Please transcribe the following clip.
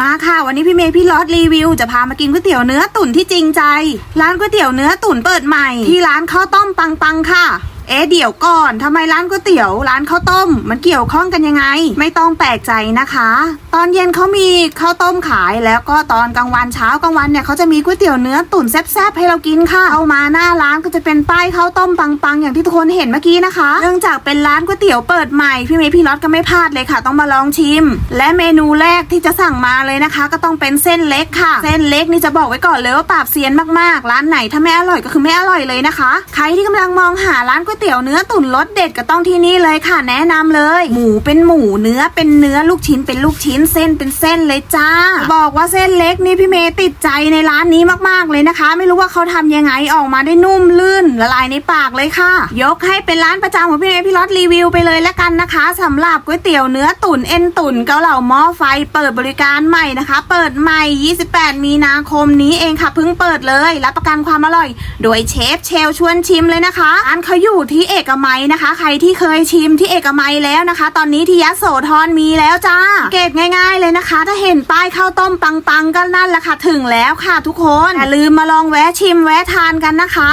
มาค่ะ วันนี้พี่เมย์พี่ลอดรีวิว จะพามากินก๋วยเตี๋ยวเนื้อตุ๋นที่จริงใจ ร้านก๋วยเตี๋ยวเนื้อตุ๋นเปิดใหม่ ที่ร้านข้าวต้มปังปังค่ะ เอ๊ะเดี๋ยวก่อนทำไมร้านก๋วยเตี๋ยวร้านข้าวต้ม มันเกี่ยวข้องกันยังไง ไม่ต้องแปลกใจนะคะ ตอนเย็นเขามีข้าวต้มขายแล้วก็ตอนกลางวันเช้ากลางวันเนี่ยเขาจะมีก๋วยเตี๋ยวเนื้อตุ๋นแซ่บๆให้เรากินค่ะเอามาหน้าร้านก็จะเป็นป้ายข้าวต้มปังๆ อย่างที่ทุกคนเห็นเมื่อกี้นะคะเนื่องจากเป็นร้านก๋วยเตี๋ยวเปิดใหม่พี่เมย์พี่น็อตก็ไม่พลาดเลยค่ะ ต้องมาลองชิม และเมนูแรกที่จะสั่งมาเลยนะคะ ก็ต้องเป็นเส้นเล็กค่ะ เส้นเล็กนี่จะบอกไว้ก่อนเลยว่าปราบเซียนมากๆ ร้านไหนถ้าไม่อร่อยก็คือไม่อร่อยเลยนะคะ ใครที่กำลังมองหาร้านก๋วยเตี๋ยวเนื้อตุ๋นรสเด็ดก็ต้องที่นี่เลยค่ะแนะนำเลย หมูเป็นหมูเนื้อเป็นเนื้อลูกชิ้นเป็นลูกชิ้นเส้นเป็นเส้นเลยจ้า บอกว่าเส้นเล็กนี่พี่เมย์ติดใจในร้านนี้มากๆเลยนะคะ ไม่รู้ว่าเขาทำยังไงออกมาได้นุ่มลื่นละลายในปากเลยค่ะ ยกให้เป็นร้านประจำของพี่เมย์พี่รอดรีวิวไปเลยแล้วกันนะคะสำหรับก๋วยเตี๋ยวเนื้อตุ๋นเอ็นตุ๋นเกาเหลาหม้อไฟเปิดบริการใหม่นะคะ เปิดใหม่ 28 มีนาคมนี้เองค่ะเพิ่งเปิดเลยรับประกันความอร่อย โดยเชฟเชลชวนชิมเลยนะคะร้านเขาอยู่ที่เอกมัยนะคะ ใครที่เคยชิมที่เอกมัยแล้วนะคะ ตอนนี้ที่ยะโสธรมีแล้วจ้าเกตง่าย ๆ เลยนะคะ ถ้าเห็นป้ายข้าวต้มปังๆก็นั่นแหละค่ะถึงแล้วค่ะทุกคนอย่าลืมมาลองแวะชิมแวะทานกันนะคะ